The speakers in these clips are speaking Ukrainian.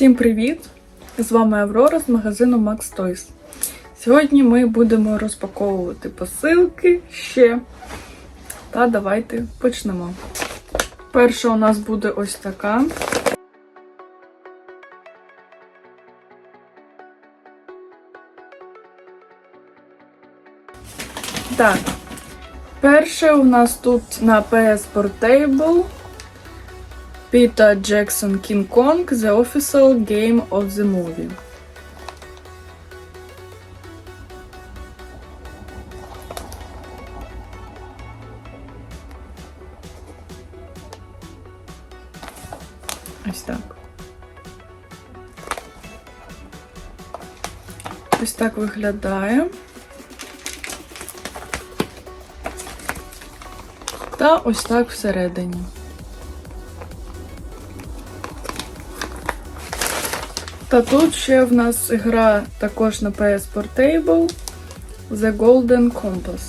Всім привіт! З вами Аврора з магазину Max Toys. Сьогодні ми будемо розпаковувати посилки ще. Та давайте почнемо. Перша у нас буде ось така. Так, перше у нас тут на PS Portable Peter Jackson King Kong The Official Game of the Movie. Ось так. Ось так виглядає. Та ось так всередині. Та тут ще в нас гра також на PS Portable The Golden Compass.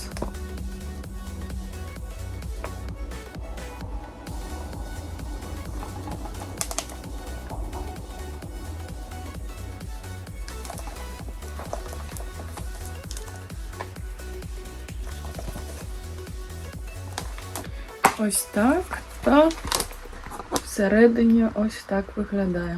Ось так. Та всередині ось так виглядає.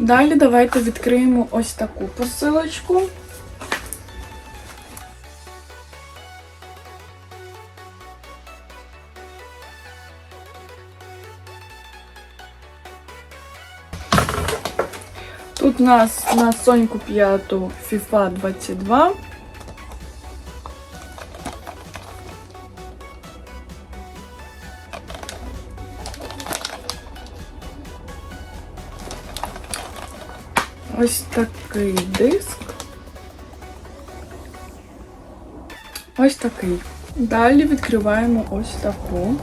Далі давайте відкриємо ось таку посилочку. Тут у нас на Соньку 5 FIFA 22. Ось такий диск. Ось такий. Далі відкриваємо ось таку.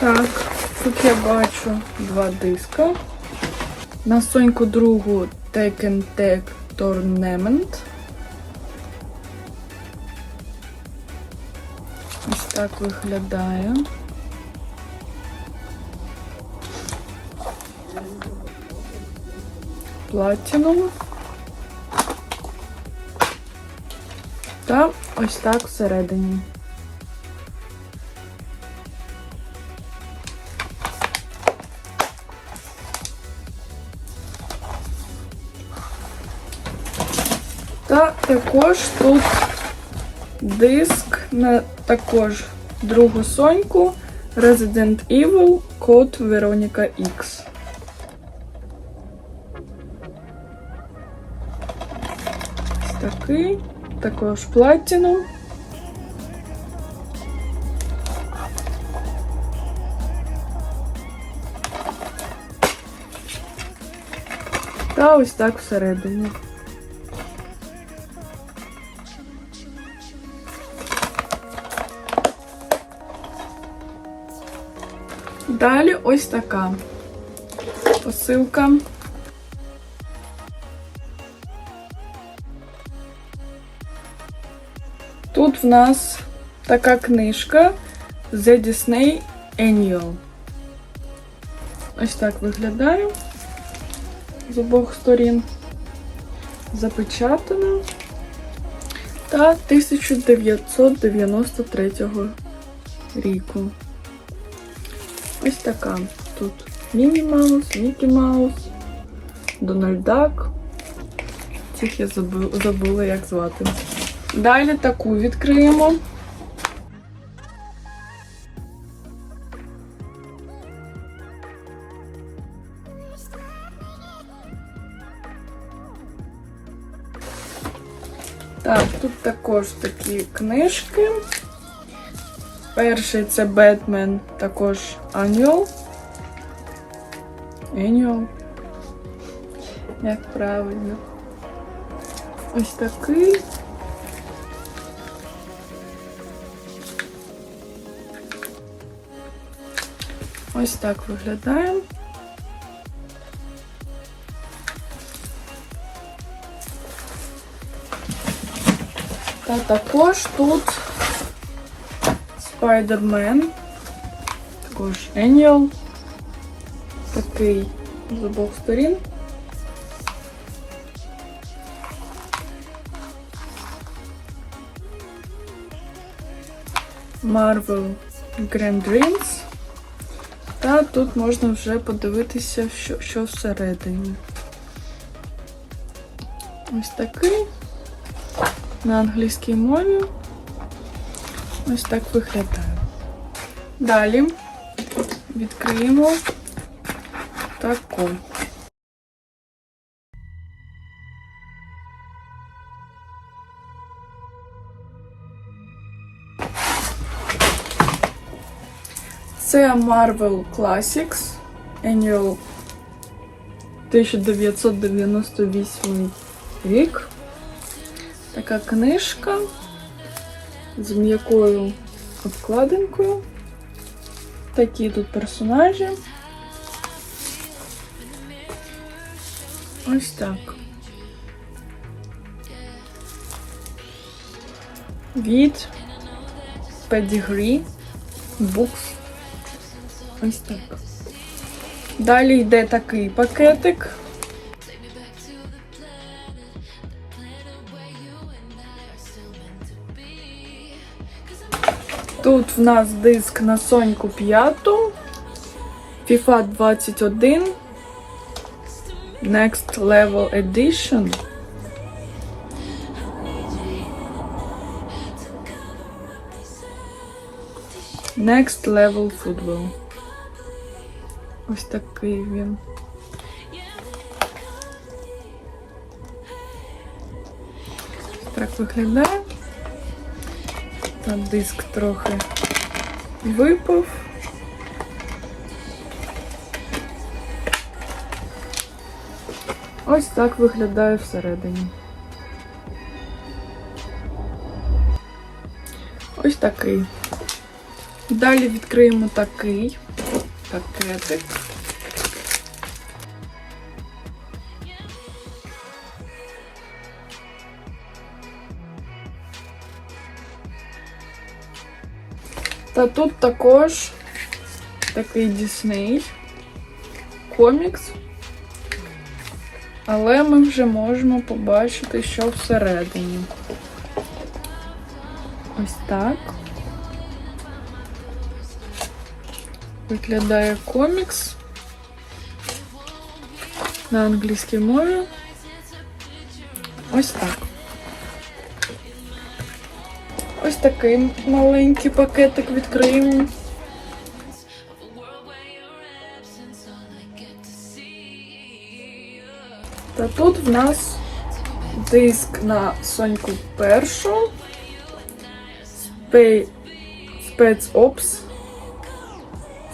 Так, тут я бачу два диска. На соньку другу Tekken Tag Tournament. Так виглядає. Платінум. Та ось так всередині. Та також тут диск на також другу соньку Resident Evil код Veronica X. Такий, також Platinum. Та ось так всередині. Далі ось така посилка. Тут в нас така книжка The Disney Annual. Ось так виглядає з обох сторін. Запечатана. Та 1993 ріку. Ось така. Тут Міні Маус, Мікі Маус, Дональд Дак. Цих я забула, як звати. Далі таку відкриємо. Так, тут також такі книжки. Перший це Бетмен, також Annual. Annual. Як правильно. Ось такий. Ось так виглядає. Та також тут Spider-Man, також Еніал, такий з обох сторін. Marvel Grand Dreams. Та тут можна вже подивитися, що, що всередині. Ось такий. На англійській мові. Ось так виглядає. Далі відкриємо таку. Це Marvel Classics Annual 1998 рік. Така книжка з м'якою обкладинкою. Такі тут персонажі. Ось так. Від Pedigree Books. Ось так. Далі йде такий пакетик. Тут в нас диск на Соньку 5, FIFA 21, Next Level Edition. Next Level Football. Ось такий він. Так виглядає. Диск трохи випав. Ось так виглядає всередині. Ось такий. Далі відкриємо такий пакетик. Та тут також такий Дісней комікс. Але ми вже можемо побачити, що всередині. Ось так. Виглядає комікс на англійській мові. Ось так. Ось такий маленький пакетик відкриємо. Та тут в нас диск на Соньку першу. Spec Ops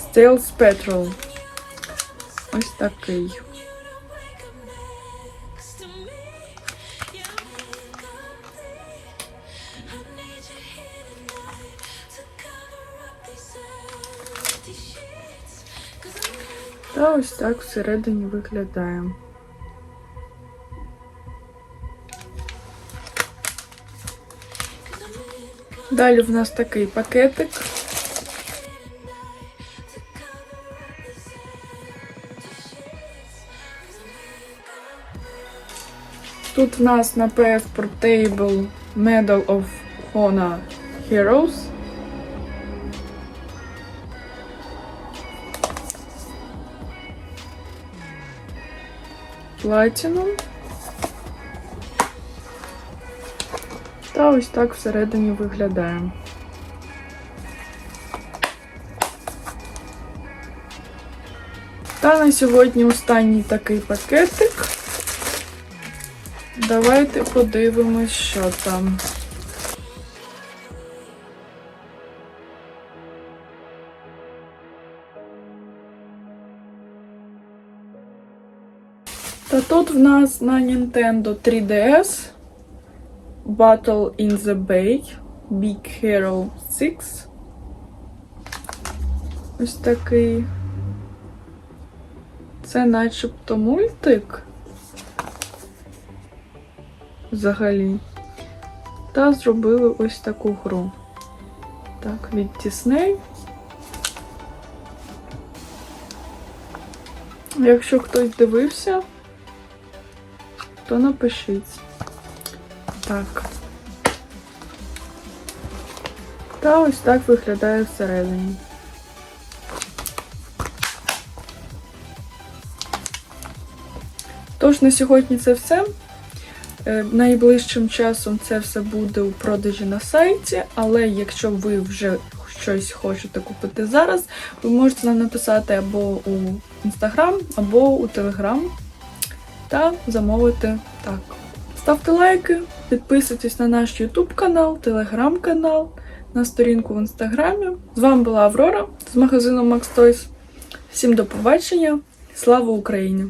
Stealth Petrol. Ось такий. Та ось так всередині виглядає. Далі в нас такий пакетик. Тут в нас на PS Portable Medal of Honor Heroes. Platinum. Та ось так всередині виглядає. Та на сьогодні останній такий пакетик. Давайте подивимось, що там. Та тут в нас на Nintendo 3DS Battle in the Bay Big Hero 6. Ось такий. Це начебто мультик. Взагалі. та зробили ось таку гру. Так, від Disney. Якщо хтось дивився, то напишіть. Так. Та ось так виглядає всередині. Тож на сьогодні це все. Е, Найближчим часом це все буде у продажі на сайті, але якщо ви вже щось хочете купити зараз, ви можете нам написати або у Instagram, або у Telegram та замовити так. Ставте лайки, підписуйтесь на наш YouTube канал, Telegram канал, на сторінку в інстаграмі. З вами була Аврора з магазину Max Toys. Всім до побачення! Слава Україні!